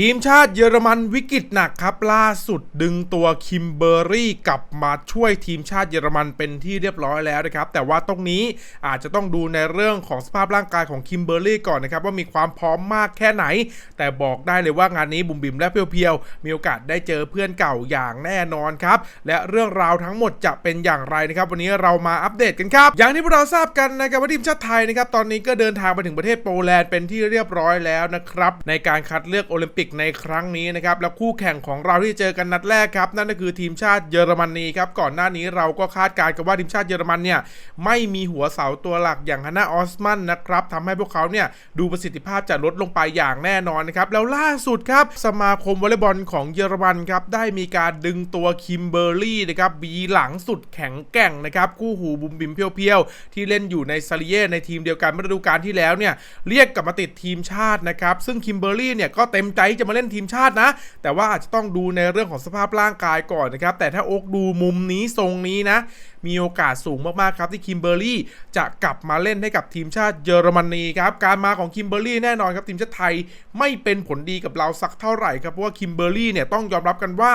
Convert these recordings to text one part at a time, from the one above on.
ทีมชาติเยอรมันวิกฤตหนักครับ ล่าสุดดึงตัวคิมเบอร์รี่กลับมาช่วยทีมชาติเยอรมันเป็นที่เรียบร้อยแล้วนะครับ แต่ว่าตรงนี้อาจจะต้องดูในเรื่องของสภาพร่างกายของคิมเบอร์รี่ก่อนนะครับ ว่ามีความพร้อมมากแค่ไหน แต่บอกได้เลยว่างานนี้บุ๋มบิมและเพียวๆ มีโอกาสได้เจอเพื่อนเก่าอย่างแน่นอนครับ และเรื่องราวทั้งหมดจะเป็นอย่างไรนะครับ วันนี้เรามาอัปเดตกันครับ อย่างที่พวกเราทราบกันนะครับว่าทีมชาติไทยนะครับตอนนี้ก็เดินทางไปถึงประเทศโปแลนด์เป็นที่เรียบร้อยแล้วนะครับในการคัดเลือกโอลิมปิกในครั้งนี้นะครับแล้วคู่แข่งของเราที่เจอกันนัดแรกครับนั่นก็คือทีมชาติเยอรมนีครับก่อนหน้านี้เราก็คาดการณ์กันว่าทีมชาติเยอรมันเนี่ยไม่มีหัวเสาตัวหลักอย่างฮานาออสมันนะครับทำให้พวกเขาเนี่ยดูประสิทธิภาพจะลดลงไปอย่างแน่นอนนะครับแล้วล่าสุดครับสมาคมวอลเลย์บอลของเยอรมันครับได้มีการดึงตัวคิมเบอร์รี่นะครับบีหลังสุดแข็งแกร่งนะครับคู่หูบุมบิมเพียวๆที่เล่นอยู่ในซาริเย่ในทีมเดียวกันเมื่อฤดูกาลที่แล้วเนี่ยเรียกกลับมาติดทีมชาตินะครับซึ่งคิมเบอร์รี่เนี่ยก็เต็มใจจะมาเล่นทีมชาตินะ แต่ว่าอาจจะต้องดูในเรื่องของสภาพร่างกายก่อนนะครับ แต่ถ้าโอ๊กดูมุมนี้ทรงนี้นะ มีโอกาสสูงมากๆครับที่คิมเบอร์รี่จะกลับมาเล่นให้กับทีมชาติเยอรมนีครับ การมาของคิมเบอร์รี่แน่นอนครับทีมชาติไทยไม่เป็นผลดีกับเราสักเท่าไหร่ครับ เพราะว่าคิมเบอร์รี่เนี่ยต้องยอมรับกันว่า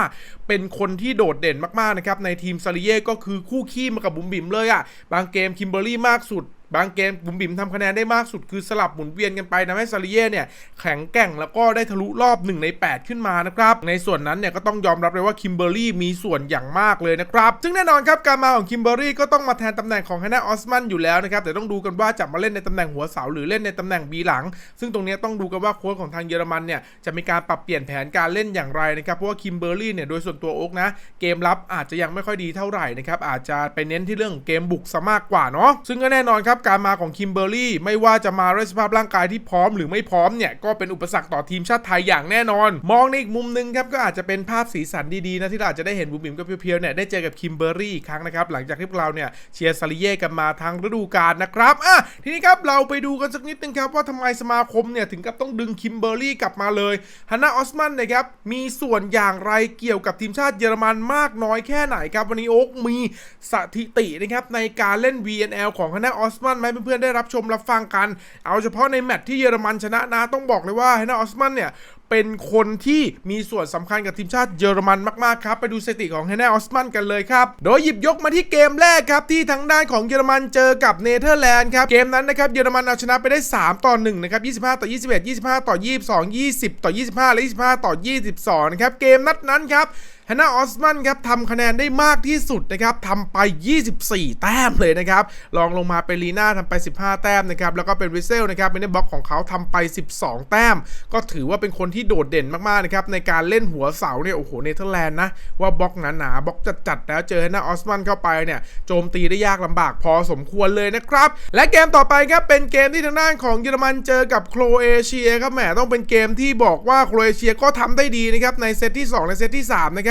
เป็นคนที่โดดเด่นมากๆนะครับในทีมซาริเย่ก็คือคู่ขี้มากับบุ๋มบิ๋มเลยอะ่ะ บางเกมคิมเบอร์รี่มากสุด บางเกมบุ๋มบิ๋มทำคะแนนได้มากสุดคือสลับหมุนเวียนกันไปทำให้ซาริเย่เนี่ยแข็งแกร่งแล้วก็ได้ทะลุรอบ 1 ใน 8 ขึ้นมานะครับ ในส่วนนั้นเนี่ยก็ต้องยอมรับเลยว่าคิมเบอร์รี่มีส่วนอย่างมากเลยนะครับ ซึ่งแน่นอนครับการมาของคิมเบอร์รี่ก็ต้องมาแทนตำแหน่งของฮานาออสมันอยู่แล้วนะครับแต่ต้องดูกันว่าจะมาเล่นในตำแหน่งหัวเสาหรือเล่นในตำแหน่งบีหลัง ซึ่งตรงนี้ต้องดูกันว่าโค้ชของทางเยอรมันเนี่ยจะมีการปรับเปลี่ยนแผนการเล่นอย่างไรนะครับเพราะว่าคิมเบอร์รี่เนี่ยโดยส่วนตัวโอ๊กนะเกมรับอาจจะยังไม่ค่อยดีเท่าไหร่นะครับอาจจะไปเน้นที่เรื่องเกมบุกซะมากกว่าเนาะซึ่งก็แน่นอนครับการมาของคิมเบอร์รี่ไม่ว่าจะมาด้วยสภาพร่างกายที่พร้อมหรือไม่พร้อมเนี่ยก็เป็นอุปสรรคต่อทีมชาติไทยอย่างแน่นอน มองในอีกมุมหนึงครับก็อาจจะเป็นภาพสีสันดีๆนะที่เราอาจจะได้เห็นบุ๋มบิ๋มกับเพียวๆเนี่ยได้เจอกับคิมเบอร์รี่อีกครั้งนะครับหลังจากที่พวกเราเนี่ยเชียร์ซาริเย่กันมาทั้งฤดูกาลนะครับอะทีนี้ครับเราไปดูกันสักนิดนึงครับว่าทำไมสมาคมเนี่ยถึงกับต้องดึงคิมเบอร์รี่กลับมาเลยฮันนาออสมันนะครับมีส่วนอย่างไรเกี่ยวกับทีมชาติเยอรมันมากน้อยแค่ไหนครับวันนี้โอ๊กมีสถิตินะครับในการเล่น VNL ของฮันนาออสมันไหมเพื่อนๆได้รับชมรับฟังกัน เอาเฉพาะในแมตช์ที่เยอรมันชนะนะต้องบอกเลยว่าฮันนาออสมันเนี่ยเป็นคนที่มีส่วนสำคัญกับทีมชาติเยอรมันมากๆครับ ไปดูสถิติของเฮน n ออสมันกันเลยครับ โดยหยิบยกมาที่เกมแรกครับ ที่ทางด้านของเยอรมันเจอกับเนเธอร์แลนด์ครับ เกมนั้นนะครับเยอรมันเอาชนะไปได้ 3 ต่อ1นะครับ25 ต่อ 21 25 ต่อ 22 20 ต่อ 25 และ 25 ต่อ 22 นะครับ เกมนัดนั้นครับฮานาออสมันครับทำคะแนนได้มากที่สุดนะครับทำไป 24 แต้มเลยนะครับลองลงมาเป็นลีน่าทำไป 15 แต้มนะครับแล้วก็เป็นวิเซลนะครับเป็นในบล็อกของเขาทำไป 12 แต้ม ก็ถือว่าเป็นคนที่โดดเด่นมากๆนะครับในการเล่นหัวเสาเนี่ยโอ้โหเนเธอร์แลนด์นะว่าบล็อกหนาๆบล็อกจัดๆแล้วเจอฮานาออสมันเข้าไปเนี่ยโจมตีได้ยากลำบากพอสมควรเลยนะครับและเกมต่อไปครับเป็นเกมที่ทางด้านของเยอรมันเจอกับโครเอเชียครับแหมต้องเป็นเกมที่บอกว่าโครเอเชียก็ทำได้ดีนะครับในเซตที่ 2 ในเซตที่3นะครับ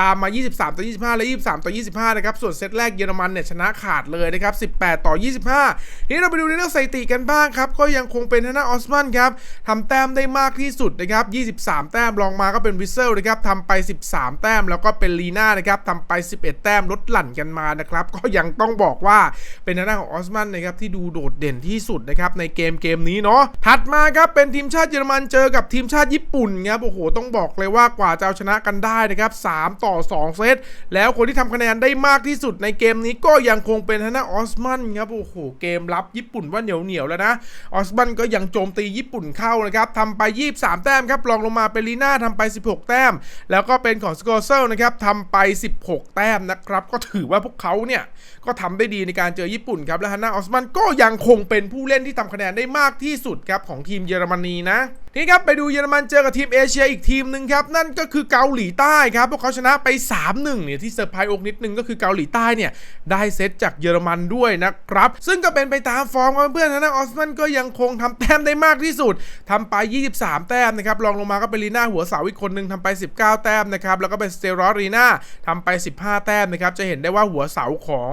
ตามมา 23 ต่อ 25 และ 23 ต่อ 25 นะครับ ส่วนเซตแรกเยอรมันเนี่ยชนะขาดเลยนะครับ 18 ต่อ 25ทีนี้เราไปดูในเรื่องสถิติกันบ้างครับ ก็ยังคงเป็นทางด้าออสมันครับทำแต้มได้มากที่สุดนะครับ 23 แต้มรองมาก็เป็นวิเซลนะครับทำไป 13 แต้มแล้วก็เป็นลีน่านะครับทำไป 11 แต้มลดหลั่นกันมานะครับ ก็ยังต้องบอกว่าเป็นทางด้าของออสมันนะครับที่ดูโดดเด่นที่สุดนะครับในเกมเกมนี้เนาะถัดมาครับเป็นทีมชาติเยอรมันเจอกับทีมชาติญี่ปุ่นครับโอ้โหต้องบอกเลยว่ากว่าจะเอาชนะกันได้นะครับ3 ต่อ 2 เซต แล้วคนที่ทำคะแนนได้มากที่สุดในเกมนี้ก็ยังคงเป็นทางด้าออสมันครับ โอ้โห เกมรับญี่ปุ่นว่าเหนียวเหนียวแล้วนะ ออสมันก็ยังโจมตีญี่ปุ่นเข้านะครับทำไป 23 แต้มครับรองลงมาเป็นลีน่าทำไป 16 แต้ม แล้วก็เป็นของสกอร์เซลนะครับทำไป 16 แต้มนะครับ ก็ถือว่าพวกเขาเนี่ยก็ทำได้ดีในการเจอญี่ปุ่นครับ และฮันนาออสมันก็ยังคงเป็นผู้เล่นที่ทำคะแนนได้มากที่สุดครับของทีมเยอรมนีนะทีนี้ครับไปดูเยอรมันเจอกับทีมเอเชียอีกทีมหนึ่งครับ นั่นก็คือเกาหลีใต้ครับพวกเขาชนะไป 3-1เนี่ยที่เซอร์ไพรส์อกนิดนึงก็คือเกาหลีใต้เนี่ยได้เซตจากเยอรมันด้วยนะครับ ซึ่งก็เป็นไปตามฟอร์มของเพื่อนๆนะออสมันก็ยังคงทำแต้มได้มากที่สุดทำไป 23 แต้มนะครับรองลงมาก็เป็นลีน่าหัวเสาอีกคนหนึ่งทำไป 19 แต้มนะครับแล้วก็เป็นสเตรอสรีน่าทำไป 15 แต้มนะครับจะเห็นได้ว่าหัวเสาของ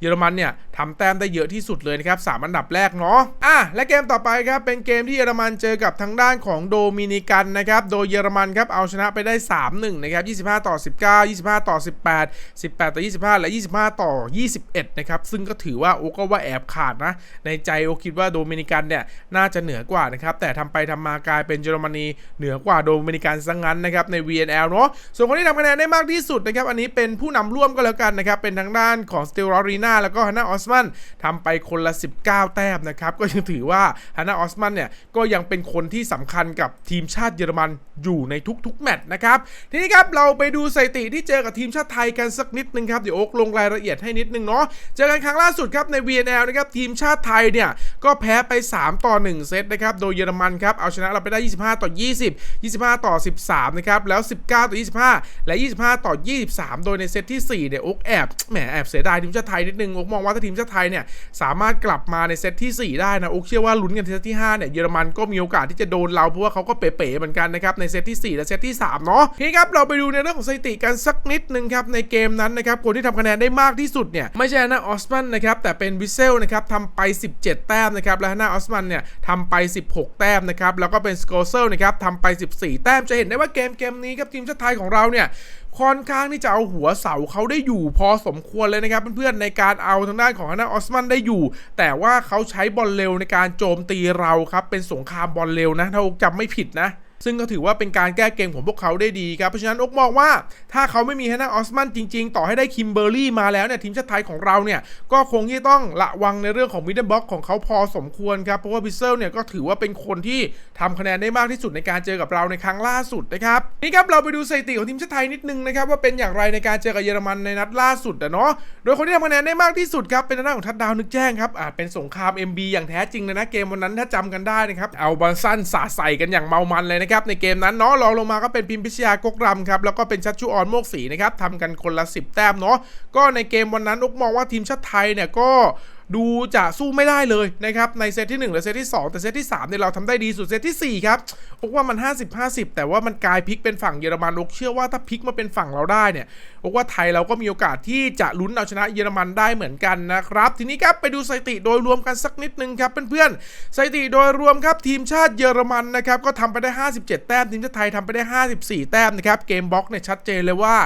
เยอรมันเนี่ยทำแต้มได้เยอะที่สุดเลยนะครับสามอันดับแรกเนาะอะและเกมต่อไปครับเป็นเกมที่เยอรมันเจอกับทางด้านของโดมินิกันนะครับโดยเยอรมันครับเอาชนะไปได้ 3-1นะครับ25 ต่อ 19 25 ต่อ 18 18 ต่อ 25 และ 25 ต่อ 21 นะครับ ซึ่งก็ถือว่าโอ้ก็ว่าแอบขาดนะ ในใจโอคิดว่าโดมินิกันเนี่ย น่าจะเหนือกว่านะครับ แต่ทำไปทำมากลายเป็นเยอรมนีเหนือกว่าโดมินิกันซะงั้นนะครับ ใน VNL เนาะส่วนคนที่ทำคะแนนได้มากที่สุดนะครับ อันนี้เป็นผู้นำร่วมก็แล้วกันนะครับ เป็นทางด้านของสเตลลอรีนาแล้วก็ฮันาออสมันทำไปคนละ 19 แต้มนะครับ ก็ยังถือว่าฮันนาออสมันเนี่ยก็ยังเป็นคนที่สำคัญกับทีมชาติเยอรมันอยู่ในทุกๆแมตช์นะครับ ทีนี้ครับเราไปดูสถิติที่เจอกับทีมชาติไทยกันสักนิดนึงครับ เดี๋ยวโอ๊กลงรายละเอียดให้นิดนึงเนาะ เจอกันครั้งล่าสุดครับใน VNL นะครับทีมชาติไทยเนี่ยก็แพ้ไป 3 ต่อ 1 เซตนะครับ โดยเยอรมันครับเอาชนะเราไปได้ 25 ต่อ 20 25 ต่อ 13 นะครับ แล้ว 19 ต่อ 25 และ 25 ต่อ 23 โดยในเซตที่4เนี่ยโอ๊กแอบแหมแอบเสียดายทีมชาติไทยนิดหนึ่งโอ๊กมองว่าถ้าทีมชาติไทยเนี่ยสามารถกลับมาในเซตที่ 4 ได้นะโอ๊กเชื่อว่าลุ้นกันเซตที่5เนี่ยเยอรมันก็มีโอกาสที่จะโดนเราเพราะว่าเขาก็เป๋ๆเหมือนกันนะครับในเซตที่ 4 และเซตที่3เนาะทีครับเราไปดูในเรื่องของสถิติกันสักนิดนึงครับในเกมนั้นนะครับคนที่ทำคะแนนได้มากที่สุดเนี่ยไม่ใช่นะออสมันนะครับแต่เป็นวิเซลนะครับทำไป 17 แต้มนะครับและฮานาออสมันเนี่ยทำไป 16 แต้มนะครับแล้วก็เป็นสโกเซลนะครับทำไป 14 แต้มจะเห็นได้ว่าเกมเกมนี้ครับทีมชาติไทยของเราเนี่ยค่อนข้างที่จะเอาหัวเสาเขาได้อยู่พอสมควรเลยนะครับเพื่อนๆในการเอาทางด้านของฮานาออสมันได้อยู่ แต่ว่าเขาใช้บอลเร็วในการโจมตีเราครับ เป็นสงครามบอลเร็วนะ ถ้าจำไม่ผิดนะ ซึ่งก็ถือว่าเป็นการแก้เกมของพวกเขาได้ดีครับ เพราะฉะนั้นอกมองว่าถ้าเขาไม่มีฮานาออสมันจริงๆ ต่อให้ได้คิมเบอร์รี่มาแล้วเนี่ยทีมชาติไทยของเราเนี่ยก็คงที่ต้องระวังในเรื่องของมิดเดิลบ็อกของเขาพอสมควรครับ เพราะว่าบิเซลเนี่ยก็ถือว่าเป็นคนที่ทำคะแนนได้มากที่สุดในการเจอกับเราในครั้งล่าสุดนะครับนี่ครับเราไปดูสถิติของทีมชาติไทยนิดนึงนะครับว่าเป็นอย่างไรในการเจอกับเยอรมันในนัดล่าสุดอะเนาะโดยคนที่ทำคะแนนได้มากที่สุดครับเป็นทางด้านของทัดดาวนึกแจ้งครับอาจเป็นสงคราม MB อย่างแท้จริงเลยนะเกมวันนั้นถ้าจำกันได้นะครับเอาบอลสั้นสาใส่กันอย่างเมามันเลยนะครับในเกมนั้นเนาะรองลงมาก็เป็นพิมพิชยากกรำครับแล้วก็เป็นชัชชุออนโมกศรีนะครับทำกันคนละ 10 แต้มเนาะก็ในเกมวันนั้นอุกมองว่าทีมชาติไทยเนี่ยก็ ดูจะสู้ไม่ได้เลยนะครับในเซตที่ 1 และเซตที่ 2 แต่เซตที่3เนี่ยเราทำได้ดีสุดเซตที่ 4 ครับอกว่ามัน 50-50 แต่ว่ามันกลายพลิกเป็นฝั่งเยอรมันอกเชื่อว่าถ้าพลิกมาเป็นฝั่งเราได้เนี่ยอกว่าไทยเราก็มีโอกาสที่จะลุ้นเอาชนะเยอรมันได้เหมือนกันนะครับ ทีนี้ครับไปดูสถิติโดยรวมกันสักนิดนึงครับเพื่อนๆสถิติโดยรวมครับทีมชาติเยอรมันนะครับก็ทำไปได้ 57 แต้มทีมชาติไทยทำไปได้ 54 แต้มนะครับเกมบล็อกเนี่ยชัดเจนเลยว่า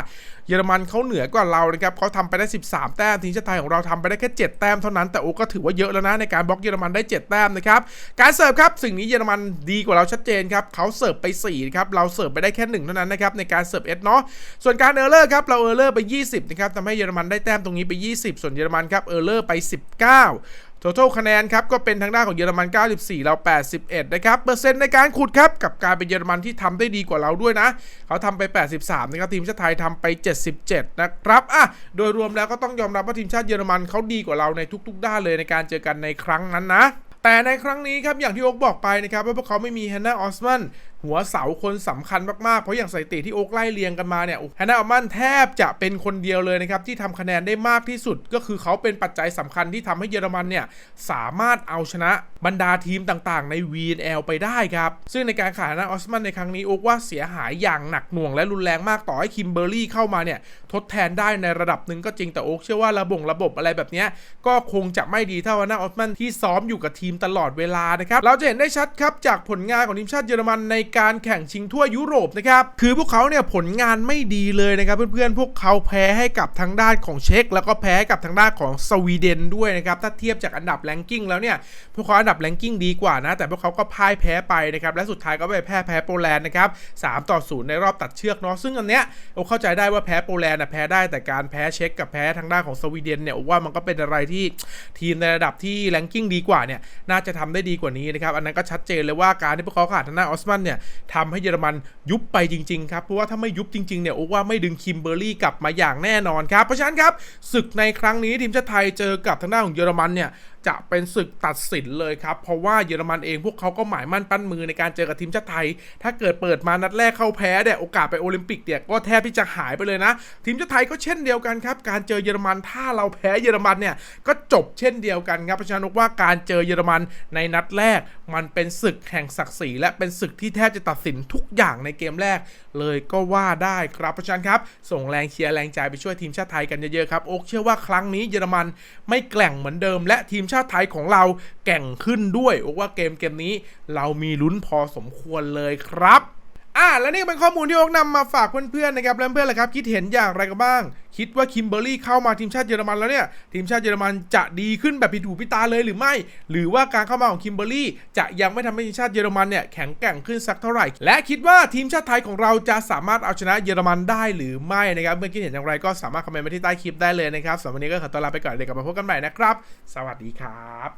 เยอรมันเขาเหนือกว่าเรานะครับเขาทำไปได้ 13 แต้มทีมชาติไทยของเราทำไปได้แค่ 7 แต้มเท่านั้นแต่โอ้ก็ถือว่าเยอะแล้วนะในการบล็อกเยอรมันได้ 7 แต้มนะครับการเสิร์ฟครับสิ่งนี้เยอรมันดีกว่าเราชัดเจนครับเขาเสิร์ฟไป4ครับเราเสิร์ฟไปได้แค่1เท่านั้นนะครับในการเสิร์ฟเอสเนาะส่วนการเออร์เลอร์ครับเราเออร์เลอร์ไป 20นะครับทำให้เยอรมันได้แต้มตรงนี้ไป 20 ส่วนเยอรมันครับเออร์เลอร์ไป 19 total คะแนนครับก็เป็นทางด้านของเยอรมัน 94 เรา 81 นะครับ เปอร์เซ็นต์ในการขุดครับ กับการเป็นเยอรมันที่ทำได้ดีกว่าเราด้วยนะ เขาทำไป 83 นะครับ ทีมชาติไทยทำไป 77 นะครับอะโดยรวมแล้วก็ต้องยอมรับว่าทีมชาติเยอรมันเขาดีกว่าเราในทุกๆ ด้านเลยในการเจอกันในครั้งนั้นนะแต่ในครั้งนี้ครับอย่างที่โอ๊กบอกไปนะครับว่าพวกเขาไม่มีแฮนนาออสมัน หัวเสาคนสำคัญมาก ๆ เพราะอย่างสถิติที่โอ๊กไล่เรียงกันมาเนี่ยฮนนาออสมันแทบจะเป็นคนเดียวเลยนะครับ ที่ทำคะแนนได้มากที่สุด ก็คือเขาเป็นปัจจัยสำคัญที่ทำให้เยอรมันเนี่ยสามารถเอาชนะบรรดาทีมต่างๆ ใน VNL ไปได้ครับ ซึ่งในการขายฮนนาออสมันในครั้งนี้โอ๊กว่าเสียหายอย่างหนักหน่วงและรุนแรงมากต่อให้คิมเบอร์รี่เข้ามาเนี่ยทดแทนได้ในระดับหนึ่งก็จริงแต่โอ๊กเชื่อว่าระบบระบบอะไรแบบนี้ก็คงจะไม่ดีเท่าแฮนนาออสมันที่ซ้อมอยู่กับทีมตลอดเวลานะครับเราจะเห็นได้ชัดครับจากผลงานของทีมชาติเยอรมันในการแข่งชิงทั่วยุโรปนะครับคือพวกเขาเนี่ยผลงานไม่ดีเลยนะครับเพื่อนๆ พวกเขาแพ้ให้กับทางด้านของเช็กแล้วก็แพ้กับทางด้านของสวีเดนด้วยนะครับถ้าเทียบจากอันดับแรงกิ้งแล้วเนี่ยพวกเขาอันดับแรงกิ้งดีกว่านะ แต่พวกเขาก็พ่ายแพ้ไปนะครับและสุดท้ายก็ไปแพ้แพ้โปแลนด์นะครับ3ต่อ0ในรอบตัดเชือกเนาะซึ่งอันเนี้ยเราเข้าใจได้ว่าแพ้โปแลนด์นะแพ้ได้แต่การแพ้เช็กกับแพ้ทางด้านของสวีเดนเนี่ยว่ามันก็เป็นอะไรที่ทีมในระดับที่แรงกิ้งดีกว่าเนี่ยน่าจะทำได้ดีกว่านี้นะครับอันนั้นก็ชัดเจนเลยว่าการที่พวกเขาขาดทางด้านออสมันเนี่ยทำให้เยอรมันยุบไปจริงๆครับเพราะว่าถ้าไม่ยุบจริงๆเนี่ยโอ้ว่าไม่ดึงคิมเบอร์รี่กลับมาอย่างแน่นอนครับเพราะฉะนั้นครับศึกในครั้งนี้ทีมชาติไทยเจอกับทางด้านของเยอรมันเนี่ย จะเป็นศึกตัดสินเลยครับ เพราะว่าเยอรมันเองพวกเขาก็หมายมั่นปั้นมือในการเจอกับทีมชาติไทย ถ้าเกิดเปิดมานัดแรกเข้าแพ้เนี่ยโอกาสไปโอลิมปิกเนี่ยก็แทบที่จะหายไปเลยนะ ทีมชาติไทยก็เช่นเดียวกันครับ การเจอเยอรมันถ้าเราแพ้เยอรมันเนี่ยก็จบเช่นเดียวกันครับเพราะฉะนั้นว่าการเจอเยอรมันในนัดแรก มันเป็นศึกแห่งศักดิ์ศรีและเป็นศึกที่แทบจะตัดสินทุกอย่างในเกมแรก เลยก็ว่าได้ครับเพราะฉะนั้นครับส่งแรงเชียร์แรงใจไปช่วยทีมชาติไทยกันเยอะๆครับโอ๊กเชื่อว่าครั้งนี้เยอรมันไม่แกล่งเหมือนเดิมและทีมชาติไทยของเราแก่งขึ้นด้วยว่าเกมเกมนี้เรามีลุ้นพอสมควรเลยครับ อ่าและนี่ก็เป็นข้อมูลที่โอ๊กนำมาฝากเพื่อนๆนะครับเพื่อนๆล่ะครับ คิดเห็นอย่างไรกันบ้าง คิดว่าคิมเบอร์รี่เข้ามาทีมชาติเยอรมันแล้วเนี่ย ทีมชาติเยอรมันจะดีขึ้นแบบผิดหูผิดตาเลยหรือไม่ หรือว่าการเข้ามาของคิมเบอร์รี่จะยังไม่ทำให้ทีมชาติเยอรมันเนี่ยแข็งแกร่งขึ้นสักเท่าไหร่ และคิดว่าทีมชาติไทยของเราจะสามารถเอาชนะเยอรมันได้หรือไม่นะครับเมื่อคิดเห็นอย่างไรก็สามารถคอมเมนต์มาที่ใต้คลิปได้เลยนะครับสำหรับวันนี้ก็ขอตัวลาไปก่อนเดี๋ยวกลับมาพบกันใหม่นะครับ สวัสดีครับ